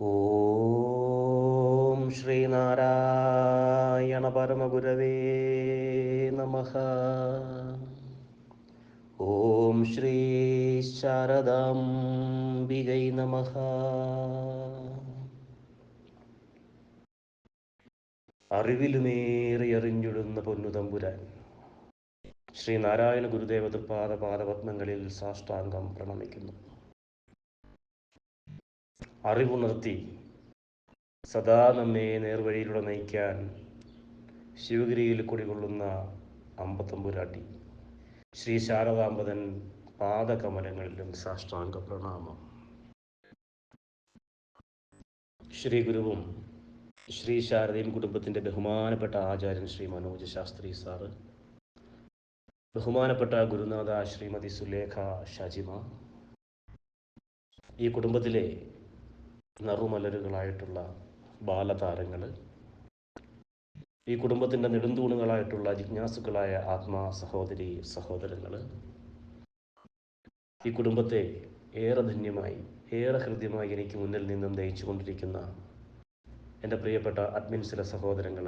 ഓം ശ്രീനാരായണ പരമഗുരവേ നമ. ഓം ശ്രീ ശാരദാംബികൈ നമ. അറിവിലുമേറി അറിഞ്ഞിടുന്ന പൊന്നുതമ്പുരാൻ ശ്രീനാരായണ ഗുരുദേവ തൃപ്പാദ പാദപത്മങ്ങളിൽ സാഷ്ടാംഗം പ്രണമിക്കുന്നു. അറിവുണർത്തി സദാ നമ്മെ നേർവഴിയിലൂടെ നയിക്കാൻ ശിവഗിരിയിൽ കുടികൊള്ളുന്ന അമ്പത്തമ്പുരാട്ടി ശ്രീ ശാരദാമ്പതൻ പാദകമലങ്ങളിലും സാഷ്ടാംഗ പ്രണാമം ശ്രീ ഗുരുവും ശ്രീ ശാരദയും കുടുംബത്തിന്റെ ബഹുമാനപ്പെട്ട ആചാര്യൻ ശ്രീ മനോജ് ശാസ്ത്രി സാറ് ബഹുമാനപ്പെട്ട ഗുരുനാഥ ശ്രീമതി സുലേഖ ഷജിമ ഈ കുടുംബത്തിലെ നറുമലരുകളായിട്ടുള്ള ബാലതാരങ്ങൾ ഈ കുടുംബത്തിന്റെ നെടുന്തൂണുകളായിട്ടുള്ള ജിജ്ഞാസുക്കളായ ആത്മാ സഹോദരി സഹോദരങ്ങൾ ഈ കുടുംബത്തെ ഏറെ ധന്യമായി ഏറെ ഹൃദ്യമായി എനിക്ക് മുന്നിൽ നിന്നും ദയിച്ചു കൊണ്ടിരിക്കുന്ന എന്റെ പ്രിയപ്പെട്ട അഡ്മിൻസിലെ സഹോദരങ്ങൾ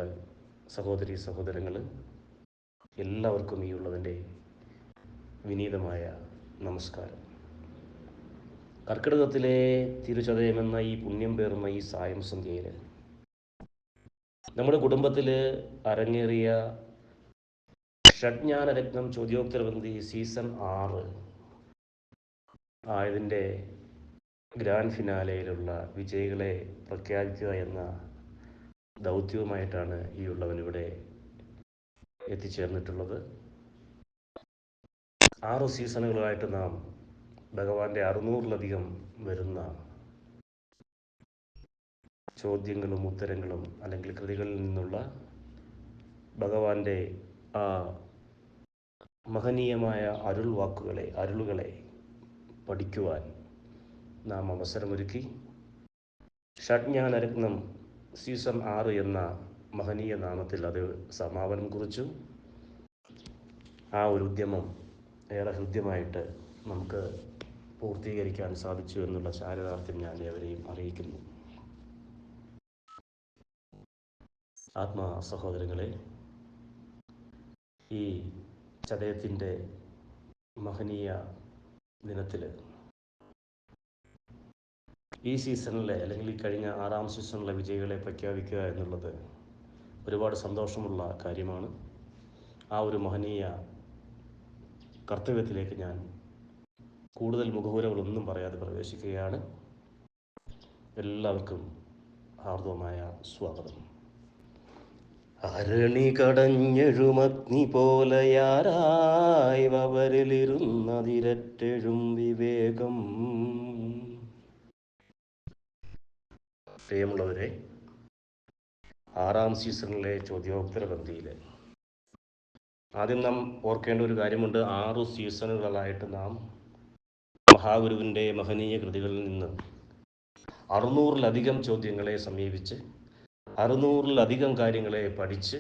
സഹോദരി സഹോദരങ്ങൾ എല്ലാവർക്കും ഈ ഉള്ളതിന്റെ വിനീതമായ നമസ്കാരം. കർക്കിടകത്തിലെ തിരുചതയമെന്ന ഈ പുണ്യം പേർന്ന ഈ സായം സന്ധ്യയിൽ നമ്മുടെ കുടുംബത്തിൽ അരങ്ങേറിയ ഷഡ്ജ്ഞാനരത്നം ചോദ്യോക്തരബന്ധി സീസൺ ആറ് ആയതിന്റെ ഗ്രാൻഡ് ഫിനാലയിലുള്ള വിജയികളെ പ്രഖ്യാപിക്കുക എന്ന ദൗത്യവുമായിട്ടാണ് ഈ ഉള്ളവൻ ഇവിടെ എത്തിച്ചേർന്നിട്ടുള്ളത്. ആറ് സീസണുകളായിട്ട് നാം ഭഗവാന്റെ അറുന്നൂറിലധികം വരുന്ന ചോദ്യങ്ങളും ഉത്തരങ്ങളും അല്ലെങ്കിൽ കൃതികളിൽ നിന്നുള്ള ഭഗവാന്റെ ആ മഹനീയമായ അരുൾ വാക്കുകളെ അരുളുകളെ പഠിക്കുവാൻ നാം അവസരമൊരുക്കി. ഷഡ്ഞാനരത്നം സീസൺ ആറ് എന്ന മഹനീയ നാമത്തിൽ അത് സമാപനം കുറിച്ചു. ആ ഒരു ഉദ്യമം ഏറെ ഹൃദ്യമായിട്ട് നമുക്ക് പൂർത്തീകരിക്കാൻ സാധിച്ചു എന്നുള്ള ചാരിതാർത്ഥ്യം ഞാൻ ഏവരെയും അറിയിക്കുന്നു. ആത്മാ സഹോദരങ്ങളെ ഈ ചതയത്തിന്റെ മഹനീയ ദിനത്തിൽ ഈ സീസണിലെ അല്ലെങ്കിൽ ഈ കഴിഞ്ഞ ആറാം സീസണിലെ വിജയികളെ പ്രഖ്യാപിക്കുക എന്നുള്ളത് ഒരുപാട് സന്തോഷമുള്ള കാര്യമാണ്. ആ ഒരു മഹനീയ കർത്തവ്യത്തിലേക്ക് ഞാൻ കൂടുതൽ മുഖപുരകളൊന്നും പറയാതെ പ്രവേശിക്കുകയാണ്. എല്ലാവർക്കും ഹാർദവമായ സ്വാഗതം. അരണി കടഞ്ഞെഴുമഗ്നി പോലെയാരായി വവരിലിരുന്നതിരറ്റെഴും വിവേകം. പ്രിയമുള്ളവരെ ആറാം സീസണിലെ ചോദ്യോത്തര പന്തിയിൽ ആദ്യം നാം ഓർക്കേണ്ട ഒരു കാര്യമുണ്ട് ആറു സീസണുകളായിട്ട് നാം മഹാഗുരുവിന്റെ മഹനീയ കൃതികളിൽ നിന്ന് അറുന്നൂറിലധികം ചോദ്യങ്ങളെ സമീപിച്ച് അറുന്നൂറിലധികം കാര്യങ്ങളെ പഠിച്ച്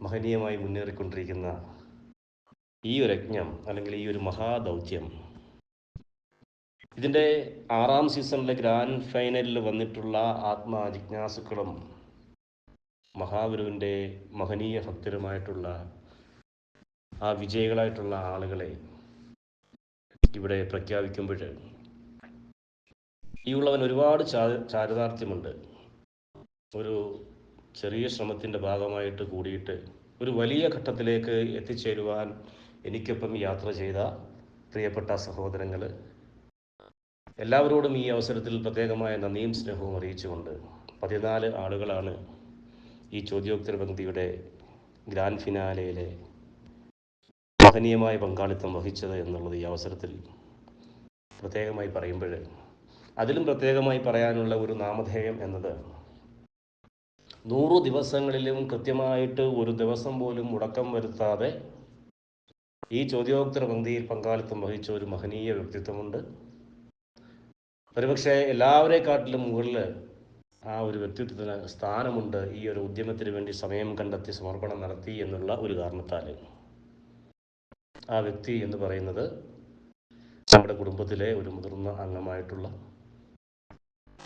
മഹനീയമായി മുന്നേറിക്കൊണ്ടിരിക്കുന്ന ഈ ഒരു യജ്ഞം അല്ലെങ്കിൽ ഈ ഒരു മഹാദൗത്യം ഇതിന്റെ ആറാം സീസണിലെ ഗ്രാൻഡ് ഫൈനലിൽ വന്നിട്ടുള്ള ആത്മാ ജിജ്ഞാസുക്കളും മഹാഗുരുവിന്റെ മഹനീയ ഭക്തരുമായിട്ടുള്ള ആ വിജയികളായിട്ടുള്ള ആളുകളെ ഇവിടെ പ്രഖ്യാപിക്കുമ്പോൾ ഈ ഉള്ളവൻ ഒരുപാട് ചാരിതാർത്ഥ്യമുണ്ട്. ഒരു ചെറിയ ശ്രമത്തിന്റെ ഭാഗമായിട്ട് കൂടിയിട്ട് ഒരു വലിയ ഘട്ടത്തിലേക്ക് എത്തിച്ചേരുവാൻ എനിക്കൊപ്പം യാത്ര ചെയ്ത പ്രിയപ്പെട്ട സഹോദരങ്ങൾ എല്ലാവരോടും ഈ അവസരത്തിൽ പ്രത്യേകമായ നന്ദിയും സ്നേഹവും അറിയിച്ചുകൊണ്ട് പതിനാല് ആളുകളാണ് ഈ ചോദ്യോത്തര പങ്ക്തിയുടെ ഗ്രാൻഡ് ഫിനാലയിലെ മഹനീയമായ പങ്കാളിത്തം വഹിച്ചത് എന്നുള്ളത് ഈ അവസരത്തിൽ പ്രത്യേകമായി പറയുമ്പോൾ അതിലും പ്രത്യേകമായി പറയാനുള്ള ഒരു നാമധേയം എന്നത് നൂറു ദിവസങ്ങളിലും കൃത്യമായിട്ട് ഒരു ദിവസം പോലും മുടക്കം വരുത്താതെ ഈ ചോദ്യോത്തര പങ്ക്തിയിൽ പങ്കാളിത്തം വഹിച്ച ഒരു മഹനീയ വ്യക്തിത്വമുണ്ട്. ഒരുപക്ഷെ എല്ലാവരെക്കാട്ടിലും മുകളിൽ ആ ഒരു വ്യക്തിത്വത്തിന് സ്ഥാനമുണ്ട്. ഈ ഒരു ഉദ്യമത്തിന് വേണ്ടി സമയം കണ്ടെത്തി സമർപ്പണം നടത്തി എന്നുള്ള ഒരു കാരണത്താൽ. ആ വ്യക്തി എന്ന് പറയുന്നത് നമ്മുടെ കുടുംബത്തിലെ ഒരു മുതിർന്ന അംഗമായിട്ടുള്ള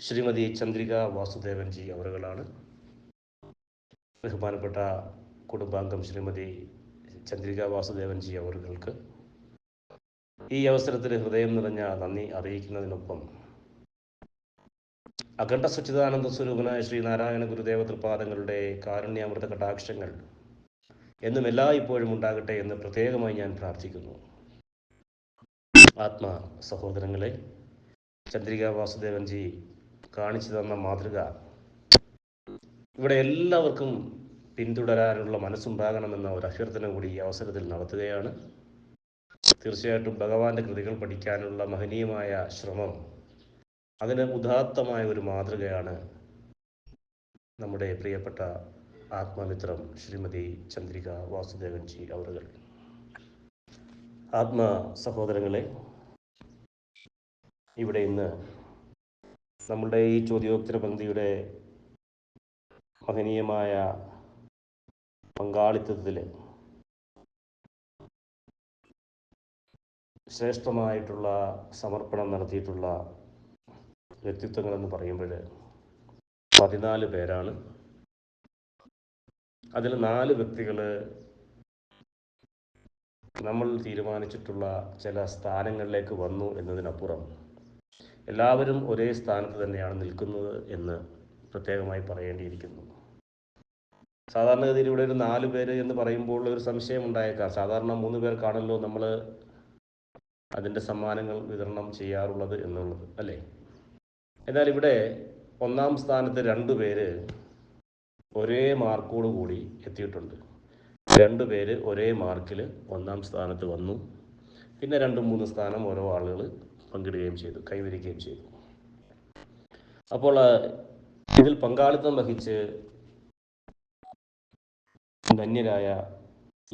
ശ്രീമതി ചന്ദ്രിക വാസുദേവൻജി അവറുകളാണ്. ബഹുമാനപ്പെട്ട കുടുംബാംഗം ശ്രീമതി ചന്ദ്രിക വാസുദേവൻജി അവറുകൾക്ക് ഈ അവസരത്തിൽ ഹൃദയം നിറഞ്ഞ നന്ദി അറിയിക്കുന്നതിനൊപ്പം അഖണ്ഡ സച്ചിദാനന്ദ സ്വരൂപനായ ശ്രീനാരായണ ഗുരുദേവ തൃപാദങ്ങളുടെ കാരുണ്യാമൃത കടാക്ഷങ്ങൾ എന്നും എല്ലാ ഇപ്പോഴും ഉണ്ടാകട്ടെ എന്ന് പ്രത്യേകമായി ഞാൻ പ്രാർത്ഥിക്കുന്നു. ആത്മ സഹോദരങ്ങളെ ചന്ദ്രിക വാസുദേവൻജി കാണിച്ചു തന്ന മാതൃക ഇവിടെ എല്ലാവർക്കും പിന്തുടരാനുള്ള മനസ്സുണ്ടാകണമെന്ന ഒരു അഭ്യർത്ഥന കൂടി ഈ അവസരത്തിൽ നടത്തുകയാണ്. തീർച്ചയായിട്ടും ഭഗവാന്റെ കൃതികൾ പഠിക്കാനുള്ള മഹനീയമായ ശ്രമം അതിന് ഉദാത്തമായ ഒരു മാതൃകയാണ് നമ്മുടെ പ്രിയപ്പെട്ട ആത്മമിത്രം ശ്രീമതി ചന്ദ്രിക വാസുദേവൻജി அவர்கள் ആത്മ സഹോദരങ്ങളെ ഇവിടെ ഇന്ന് നമ്മളുടെ ഈ ചോദ്യോത്തര പങ്ക്തിയുടെ മഹനീയമായ പങ്കാളിത്തത്തിൽ ശ്രേഷ്ഠമായിട്ടുള്ള സമർപ്പണം നടത്തിയിട്ടുള്ള വ്യക്തിത്വങ്ങളെന്ന് പറയുമ്പോൾ പതിനാല് പേരാണ്. അതിൽ നാല് വ്യക്തികൾ നമ്മൾ തീരുമാനിച്ചിട്ടുള്ള ചില സ്ഥാനങ്ങളിലേക്ക് വന്നു എന്നതിനപ്പുറം എല്ലാവരും ഒരേ സ്ഥാനത്ത് തന്നെയാണ് നിൽക്കുന്നത് എന്ന് പ്രത്യേകമായി പറയേണ്ടിയിരിക്കുന്നു. സാധാരണഗതിയിൽ ഇവിടെ ഒരു നാല് പേര് എന്ന് പറയുമ്പോൾ ഒരു സംശയം ഉണ്ടായേക്കാം സാധാരണ മൂന്ന് പേർക്കാണല്ലോ നമ്മൾ അതിന്റെ സമ്മാനങ്ങൾ വിതരണം ചെയ്യാറുള്ളത് എന്നുള്ളത് അല്ലേ? എന്നാൽ ഇവിടെ ഒന്നാം സ്ഥാനത്ത് രണ്ട് പേര് ഒരേ മാർക്കോട് കൂടി എത്തിയിട്ടുണ്ട്. രണ്ട് പേര് ഒരേ മാർക്കിൽ ഒന്നാം സ്ഥാനത്ത് വന്നു. പിന്നെ രണ്ട് മൂന്ന് സ്ഥാനം ഓരോ ആളുകൾ പങ്കിടുകയും ചെയ്തു കൈവരിക്കുകയും ചെയ്തു. അപ്പോൾ ഇതിൽ പങ്കാളിത്തം വഹിച്ച് ധന്യരായ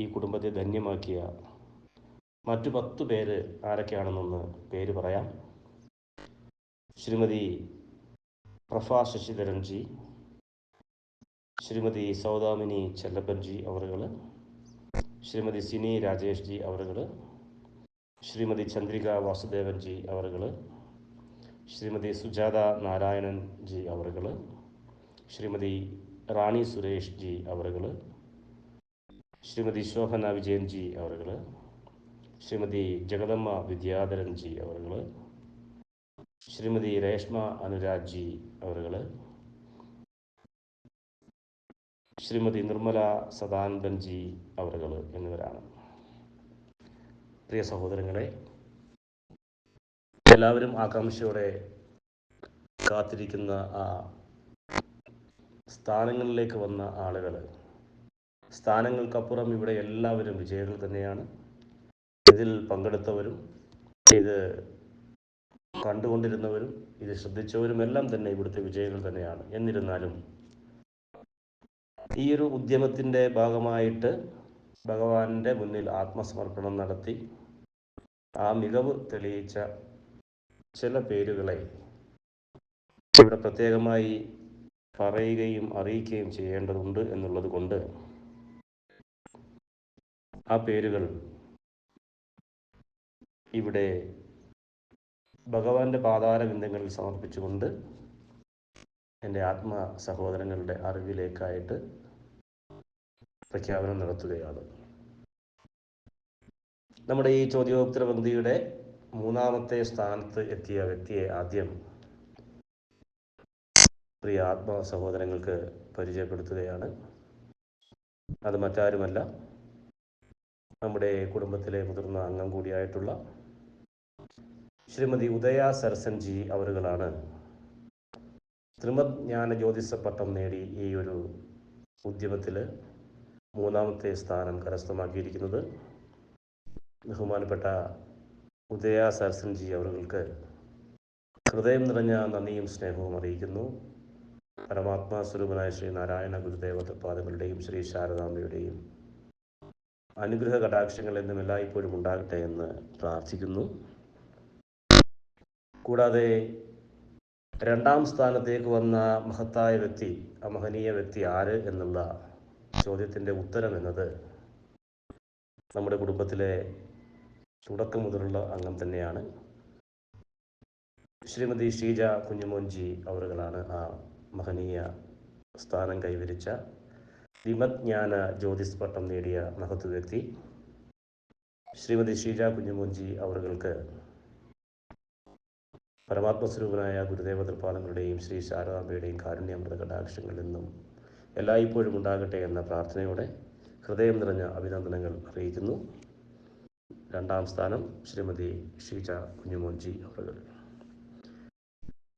ഈ കുടുംബത്തെ ധന്യമാക്കിയ മറ്റു പത്ത് പേര് ആരൊക്കെയാണെന്നൊന്ന് പേര് പറയാം. ശ്രീമതി പ്രഫ ശശിധരൻജി ശ്രീമതി സൗദാമിനി ചെല്ലപ്പൻജി അവറുകൾ ശ്രീമതി സിനി രാജേഷ് ജി അവറുകൾ ശ്രീമതി ചന്ദ്രിക വാസുദേവൻ ജി അവറുകൾ ശ്രീമതി സുജാത നാരായണൻ ജി അവറുകൾ ശ്രീമതി റാണി സുരേഷ് ജി അവറുകൾ ശ്രീമതി ശോഭന വിജയൻ ജി അവറുകൾ ശ്രീമതി ജഗദമ്മ വിദ്യാധരൻ ജി അവറുകൾ ശ്രീമതി രേഷ്മ അനുരാജ് ജി അവറുകൾ ശ്രീമതി നിർമ്മല സദാനന്ദൻജി അവരുകൾ എന്നിവരാണ്. പ്രിയ സഹോദരങ്ങളെ എല്ലാവരും ആകാംക്ഷയോടെ കാത്തിരിക്കുന്ന ആ സ്ഥാനങ്ങളിലേക്ക് വന്ന ആളുകൾ. സ്ഥാനങ്ങൾക്കപ്പുറം ഇവിടെ എല്ലാവരും വിജയികൾ തന്നെയാണ്. ഇതിൽ പങ്കെടുത്തവരും ഇത് കണ്ടുകൊണ്ടിരുന്നവരും ഇത് ശ്രദ്ധിച്ചവരും എല്ലാം തന്നെ ഇവിടുത്തെ വിജയികൾ തന്നെയാണ്. എന്നിരുന്നാലും ഈ ഒരു ഉദ്യമത്തിന്റെ ഭാഗമായിട്ട് ഭഗവാന്റെ മുന്നിൽ ആത്മസമർപ്പണം നടത്തി. ആ മികവ് തെളിയിച്ച ചില പേരുകളെ ഇവിടെ പ്രത്യേകമായി പറയുകയും അറിയിക്കുകയും ചെയ്യേണ്ടതുണ്ട് എന്നുള്ളത് കൊണ്ട് ആ പേരുകൾ ഇവിടെ ഭഗവാന്റെ പാതാരബിന്ദങ്ങളിൽ സമർപ്പിച്ചുകൊണ്ട് എന്റെ ആത്മ സഹോദരങ്ങളുടെ അറിവിലേക്കായിട്ട് പ്രഖ്യാപനം നടത്തുകയാണ്. നമ്മുടെ ഈ ചോദ്യോത്തര പങ്ക്തിയുടെ മൂന്നാമത്തെ സ്ഥാനത്ത് എത്തിയ വ്യക്തിയെ ആദ്യം പ്രിയ ആത്മ സഹോദരങ്ങൾക്ക് പരിചയപ്പെടുത്തുകയാണ്. അത് മറ്റാരുമല്ല നമ്മുടെ കുടുംബത്തിലെ മുതിർന്ന അംഗം കൂടിയായിട്ടുള്ള ശ്രീമതി ഉദയ സരസൻജി അവറുകളാണ് ത്രിമത് ജ്ഞാന ജ്യോതിഷ പട്ടം നേടി ഈ ഒരു ഉദ്യമത്തിൽ മൂന്നാമത്തെ സ്ഥാനം കരസ്ഥമാക്കിയിരിക്കുന്നത് ബഹുമാനപ്പെട്ട ഉദയ സരസൻജി അവർക്ക് ഹൃദയം നിറഞ്ഞ നന്ദിയും സ്നേഹവും അറിയിക്കുന്നു. പരമാത്മാ സ്വരൂപനായ ശ്രീ നാരായണ ഗുരുദേവ പാദങ്ങളുടെയും ശ്രീ ശാരദാംബയുടെയും അനുഗ്രഹ കടാക്ഷങ്ങൾ എന്നും എല്ലായ്പ്പോഴും ഉണ്ടാകട്ടെ എന്ന് പ്രാർത്ഥിക്കുന്നു. കൂടാതെ രണ്ടാം സ്ഥാനത്തേക്ക് വന്ന മഹത്തായ വ്യക്തി അമഹനീയ വ്യക്തി ആര് എന്നുള്ള ചോദ്യത്തിന്റെ ഉത്തരം എന്നത് നമ്മുടെ കുടുംബത്തിലെ തുടക്കം മുതലുള്ള അംഗം തന്നെയാണ്. ശ്രീമതി ഷീജ കുഞ്ഞുമോൻജി അവറുകളാണ് ആ മഹനീയ സ്ഥാനം കൈവരിച്ച വിമജ്ഞാന ജ്യോതിസ് പട്ടം നേടിയ മഹത്വ വ്യക്തി. ശ്രീമതി ഷീജ കുഞ്ഞുമോൻജി അവറുകൾക്ക് പരമാത്മസ്വരൂപനായ ഗുരുദേവ തൃപ്പാലങ്ങളുടെയും ശ്രീ ശാരദാംബയുടെയും കാരുണ്യാമൃത കടാക്ഷങ്ങളിൽ നിന്നും എല്ലായ്പ്പോഴും ഉണ്ടാകട്ടെ എന്ന പ്രാർത്ഥനയോടെ ഹൃദയം നിറഞ്ഞ അഭിനന്ദനങ്ങൾ അറിയിക്കുന്നു. രണ്ടാം സ്ഥാനം ശ്രീമതി ഷീജ കുഞ്ഞുമോൻജി അവർ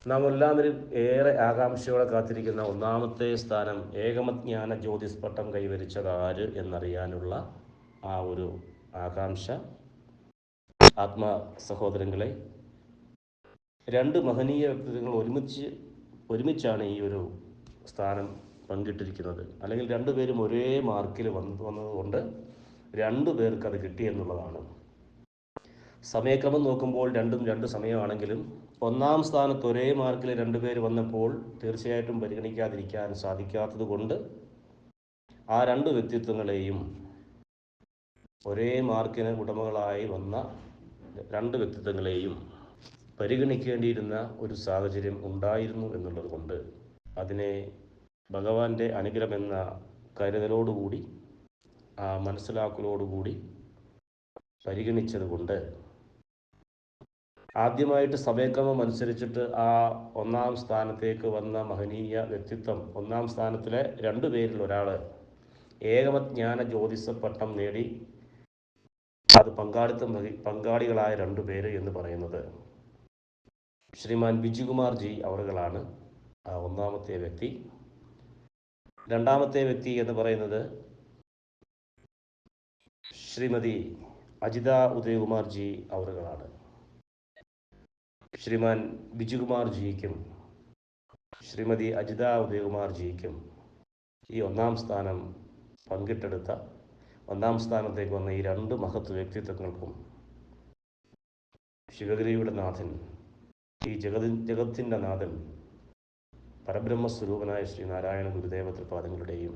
നാം എല്ലാവരും ഏറെ ആകാംക്ഷയോടെ കാത്തിരിക്കുന്ന ഒന്നാമത്തെ സ്ഥാനം ഏകമജ്ഞാന ജ്യോതിസ് പട്ടം ആര് എന്നറിയാനുള്ള ആ ഒരു ആകാംക്ഷ. ആത്മ സഹോദരങ്ങളെ രണ്ട് മഹനീയ വ്യക്തിത്വങ്ങൾ ഒരുമിച്ച് ഒരുമിച്ചാണ് ഈ ഒരു സ്ഥാനം പങ്കിട്ടിരിക്കുന്നത്. അല്ലെങ്കിൽ രണ്ടുപേരും ഒരേ മാർക്കിൽ വന്നു വന്നതുകൊണ്ട് രണ്ടു പേർക്ക് അത് കിട്ടി എന്നുള്ളതാണ്. സമയക്രമം നോക്കുമ്പോൾ രണ്ടും രണ്ട് സമയമാണെങ്കിലും ഒന്നാം സ്ഥാനത്ത് ഒരേ മാർക്കിൽ രണ്ടുപേർ വന്നപ്പോൾ തീർച്ചയായിട്ടും പരിഗണിക്കാതിരിക്കാൻ സാധിക്കാത്തത് കൊണ്ട് ആ രണ്ട് വ്യക്തിത്വങ്ങളെയും ഒരേ മാർക്കിന് ഉടമകളായി വന്ന രണ്ട് വ്യക്തിത്വങ്ങളെയും പരിഗണിക്കേണ്ടിയിരുന്ന ഒരു സാഹചര്യം ഉണ്ടായിരുന്നു എന്നുള്ളത് കൊണ്ട് അതിനെ ഭഗവാന്റെ അനുഗ്രഹം എന്ന കരുതലോടുകൂടി ആ മനസ്സിലാക്കലോടുകൂടി പരിഗണിച്ചത് കൊണ്ട് ആദ്യമായിട്ട് സമയക്രമം അനുസരിച്ചിട്ട് ആ ഒന്നാം സ്ഥാനത്തേക്ക് വന്ന മഹനീയ വ്യക്തിത്വം ഒന്നാം സ്ഥാനത്തിലെ രണ്ടു പേരിൽ ഒരാൾ ഏകമജ്ഞാന ജ്യോതിഷ പട്ടം നേടി അത് പങ്കാളിത്തം പങ്കാളികളായ രണ്ടു പേര് എന്ന് പറയുന്നത്. ശ്രീമാൻ ബിജുകുമാർ ജി അവറുകളാണ് ഒന്നാമത്തെ വ്യക്തി. രണ്ടാമത്തെ വ്യക്തി എന്ന് പറയുന്നത് ശ്രീമതി അജിത ഉദയകുമാർ ജി അവറുകളാണ്. ശ്രീമാൻ ബിജുകുമാർ ജിക്കും ശ്രീമതി അജിത ഉദയകുമാർ ജിക്കും ഈ ഒന്നാം സ്ഥാനം പങ്കിട്ടെടുത്ത ഒന്നാം സ്ഥാനത്തേക്ക് വന്ന ഈ രണ്ട് മഹത്വ വ്യക്തിത്വങ്ങൾക്കും ശിവഗിരിയുടെ നാഥൻ ഈ ജഗതി ജഗത്തിന്റെ നാഥൻ പരബ്രഹ്മസ്വരൂപനായ ശ്രീ നാരായണ ഗുരുദേവ തൃപാദങ്ങളുടെയും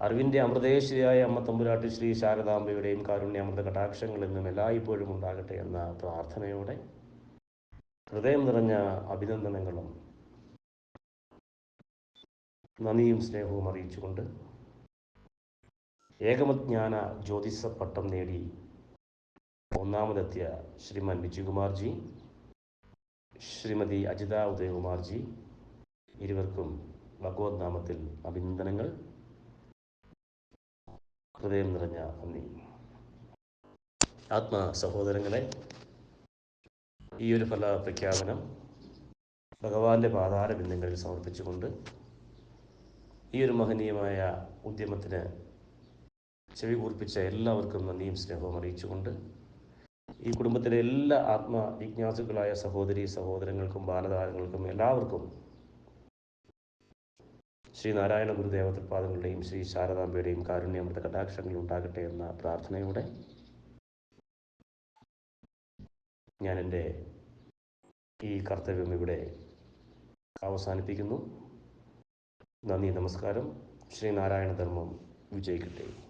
അറിവിന്റെ അമൃതേശ്വരിയായ അമ്മ തമ്പുരാട്ടി ശ്രീ ശാരദാംബയുടെയും കാരുണ്യാമൃത കടാക്ഷങ്ങൾ എന്നും എല്ലായ്പ്പോഴും ഉണ്ടാകട്ടെ എന്ന പ്രാർത്ഥനയോടെ ഹൃദയം നിറഞ്ഞ അഭിനന്ദനങ്ങളും നന്ദിയും സ്നേഹവും അറിയിച്ചുകൊണ്ട് ഏകമജ്ഞാന ജ്യോതിസ പട്ടം നേടി ഒന്നാമതെത്തിയ ശ്രീമാൻ വിജയകുമാർജി ശ്രീമതി അജിത ഉദയകുമാർജി ഇരുവർക്കും ഭഗവത് നാമത്തിൽ അഭിനന്ദനങ്ങൾ. ഹൃദയം നിറഞ്ഞ നന്ദി. ആത്മ സഹോദരങ്ങളെ ഈ ഒരു ഫല പ്രഖ്യാപനം ഭഗവാന്റെ പാതാര ബിന്ദങ്ങളിൽ സമർപ്പിച്ചുകൊണ്ട് ഈ ഒരു മഹനീയമായ ഉദ്യമത്തിന് ചെവി കൂർപ്പിച്ച എല്ലാവർക്കും നന്ദിയും സ്നേഹവും അറിയിച്ചുകൊണ്ട് ഈ കുടുംബത്തിലെ എല്ലാ ആത്മ ജിജ്ഞാസുക്കളായ സഹോദരി സഹോദരങ്ങൾക്കും ബാലതാരങ്ങൾക്കും എല്ലാവർക്കും ശ്രീ നാരായണ ഗുരുദേവ തൃപാദങ്ങളുടെയും ശ്രീ ശാരദാംബയുടെയും കാരുണ്യമൃത കടാക്ഷങ്ങൾ ഉണ്ടാകട്ടെ എന്ന പ്രാർത്ഥനയോടെ ഞാൻ എന്റെ ഈ കർത്തവ്യം ഇവിടെ അവസാനിപ്പിക്കുന്നു. നന്ദി നമസ്കാരം. ശ്രീനാരായണ ധർമ്മം വിജയിക്കട്ടെ.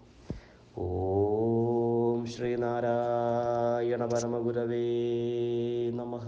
ഓം ശ്രീനാരായണ പരമഗുരവേ നമഃ